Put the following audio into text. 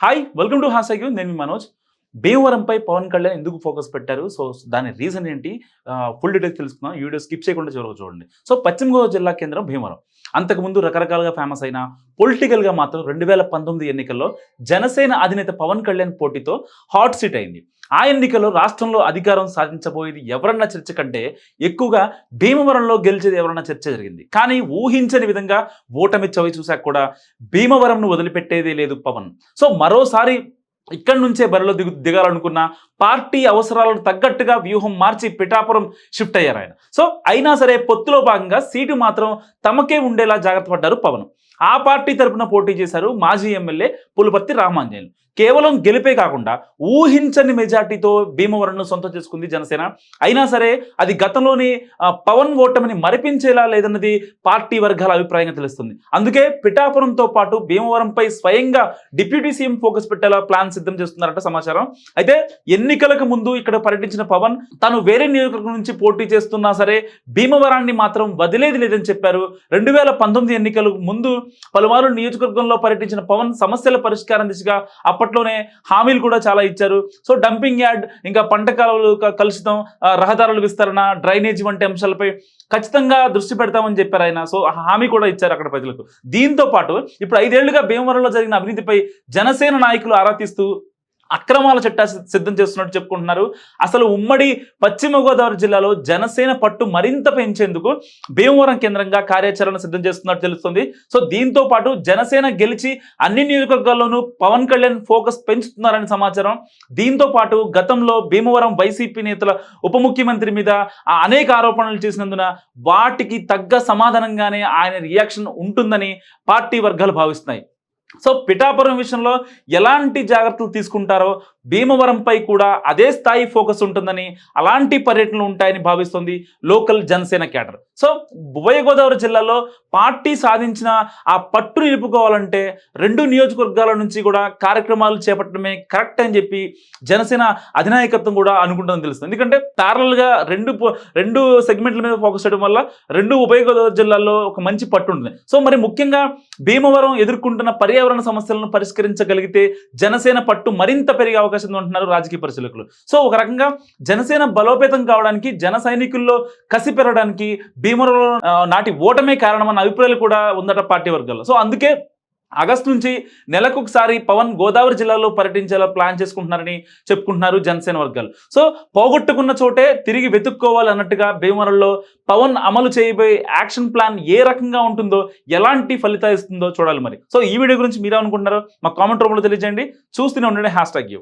Hi welcome to హాసాగ్యూ నేను మీ మనోజ్ భీమవరంపై పవన్ కళ్యాణ్ ఎందుకు ఫోకస్ పెట్టారు? సో దాని రీజన్ ఏంటి? ఫుల్ డీటెయిల్స్ తెలుసుకుందాం. వీడియో స్కిప్ చేయకుండా చివరకు చూడండి. సో పశ్చిమ గోదావరి జిల్లా కేంద్రం భీమవరం. అంతకుముందు రకరకాలుగా ఫేమస్ అయిన పొలిటికల్గా మాత్రం రెండు వేల పంతొమ్మిది ఎన్నికల్లో జనసేన అధినేత పవన్ కళ్యాణ్ పోటీతో హాట్ సీట్ అయింది. ఆ ఎన్నికల్లో రాష్ట్రంలో అధికారం సాధించబోయేది ఎవరన్నా చర్చ కంటే ఎక్కువగా భీమవరంలో గెలిచేది ఎవరన్నా చర్చ జరిగింది. కానీ ఊహించని విధంగా ఓటమి చవి చూశాక కూడా భీమవరంను వదిలిపెట్టేదే లేదు పవన్. సో మరోసారి ఇక్కడి నుంచే బరిలో దిగు దిగాలనుకున్న పార్టీ అవసరాలకు తగ్గట్టుగా వ్యూహం మార్చి పిఠాపురం షిఫ్ట్ అయ్యారు ఆయన. సో అయినా సరే పొత్తులో భాగంగా సీటు మాత్రం తమకే ఉండేలా జాగ్రత్త పడ్డారు పవన్. ఆ పార్టీ తరపున పోటీ చేశారు మాజీ ఎమ్మెల్యే పులుపర్తి రామాంజనేయులు. కేవలం గెలిపే కాకుండా ఊహించని మెజార్టీతో భీమవరంను సొంతం చేసుకుంది జనసేన. అయినా సరే అది గతంలోని పవన్ ఓటమిని మరిపించేలా లేదన్నది పార్టీ వర్గాల అభిప్రాయంగా తెలుస్తుంది. అందుకే పిఠాపురంతో పాటు భీమవరంపై స్వయంగా డిప్యూటీ సీఎం ఫోకస్ పెట్టేలా ప్లాన్ సిద్ధం చేస్తున్నారంట సమాచారం. అయితే ఎన్నికలకు ముందు ఇక్కడ పర్యటించిన పవన్ తాను వేరే నియోజకవర్గం నుంచి పోటీ చేస్తున్నా సరే భీమవరాన్ని మాత్రం వదిలేది లేదని చెప్పారు. రెండు వేల పంతొమ్మిది ఎన్నికలకు ముందు పలుమారు నియోజకవర్గంలో పర్యటించిన పవన్ సమస్యల పరిష్కారం దిశగా అప్పట్లోనే హామీలు కూడా చాలా ఇచ్చారు. సో డంపింగ్ యార్డ్ ఇంకా పంట కాలువలు కలుషితం రహదారుల విస్తరణ డ్రైనేజ్ వంటి అంశాలపై ఖచ్చితంగా దృష్టి పెడతామని చెప్పారు ఆయన. సో ఆ హామీ కూడా ఇచ్చారు అక్కడ ప్రజలకు. దీంతో పాటు ఇప్పుడు ఐదేళ్ళుగా భీమవరంలో జరిగిన అవినీతిపై జనసేన నాయకులు ఆరా తీస్తూ అక్రమాల చట్టా సిద్ధం చేస్తున్నట్టు చెప్పుకుంటున్నారు. అసలు ఉమ్మడి పశ్చిమ గోదావరి జిల్లాలో జనసేన పట్టు మరింత పెంచేందుకు భీమవరం కేంద్రంగా కార్యాచరణ సిద్ధం చేస్తున్నట్టు తెలుస్తుంది. సో దీంతో పాటు జనసేన గెలిచి అన్ని నియోజకవర్గాల్లోనూ పవన్ కళ్యాణ్ ఫోకస్ పెంచుతున్నారని సమాచారం. దీంతో పాటు గతంలో భీమవరం వైసీపీ నేతల ఉప ముఖ్యమంత్రి మీద ఆ అనేక ఆరోపణలు చేసినందున వాటికి తగ్గ సమాధానంగానే ఆయన రియాక్షన్ ఉంటుందని పార్టీ వర్గాలు భావిస్తున్నాయి. సో పిఠాపురం విషయంలో ఎలాంటి జాగ్రత్తలు తీసుకుంటారో భీమవరంపై కూడా అదే స్థాయి ఫోకస్ ఉంటుందని అలాంటి పర్యటనలు ఉంటాయని భావిస్తుంది లోకల్ జనసేన క్యాడర్. సో ఉభయ గోదావరి జిల్లాలో పార్టీ సాధించిన ఆ పట్టు నిలుపుకోవాలంటే రెండు నియోజకవర్గాల నుంచి కూడా కార్యక్రమాలు చేపట్టడమే కరెక్ట్ అని చెప్పి జనసేన అధినాయకత్వం కూడా అనుకుంటుందని తెలుస్తుంది. ఎందుకంటే ప్యారల్గా రెండు రెండు సెగ్మెంట్ల మీద ఫోకస్ చేయడం వల్ల రెండు ఉభయ గోదావరి జిల్లాల్లో ఒక మంచి పట్టు ఉంటుంది. సో మరి ముఖ్యంగా భీమవరం ఎదుర్కొంటున్న పర్యావరణ సమస్యలను పరిష్కరించగలిగితే జనసేన పట్టు మరింత పెరిగే అవకాశం ఉంది అంటున్నారు రాజకీయ పరిశీలకులు. సో ఒక రకంగా జనసేన బలోపేతం కావడానికి జన సైనికుల్లో కసి పెరగడానికి భీమవరంలో నాటి ఓటమే కారణమన్న అభిప్రాయాలు కూడా ఉందట పార్టీ వర్గాల్లో. సో అందుకే ఆగస్టు నుంచి నెలకొకసారి పవన్ గోదావరి జిల్లాలో పర్యటించేలా ప్లాన్ చేసుకుంటున్నారని చెప్పుకుంటున్నారు జనసేన వర్గాలు. సో పోగొట్టుకున్న చోటే తిరిగి వెతుక్కోవాలి అన్నట్టుగా భీమవరంలో పవన్ అమలు చేయబోయే యాక్షన్ ప్లాన్ ఏ రకంగా ఉంటుందో ఎలాంటి ఫలితాలు ఇస్తుందో చూడాలి మరి. సో ఈ వీడియో గురించి మీరేమనుకుంటున్నారో మా కామెంట్ రూపంలో తెలియజేయండి. చూస్తూనే ఉండండి హ్యాష్ ట్యాగ్ యూ.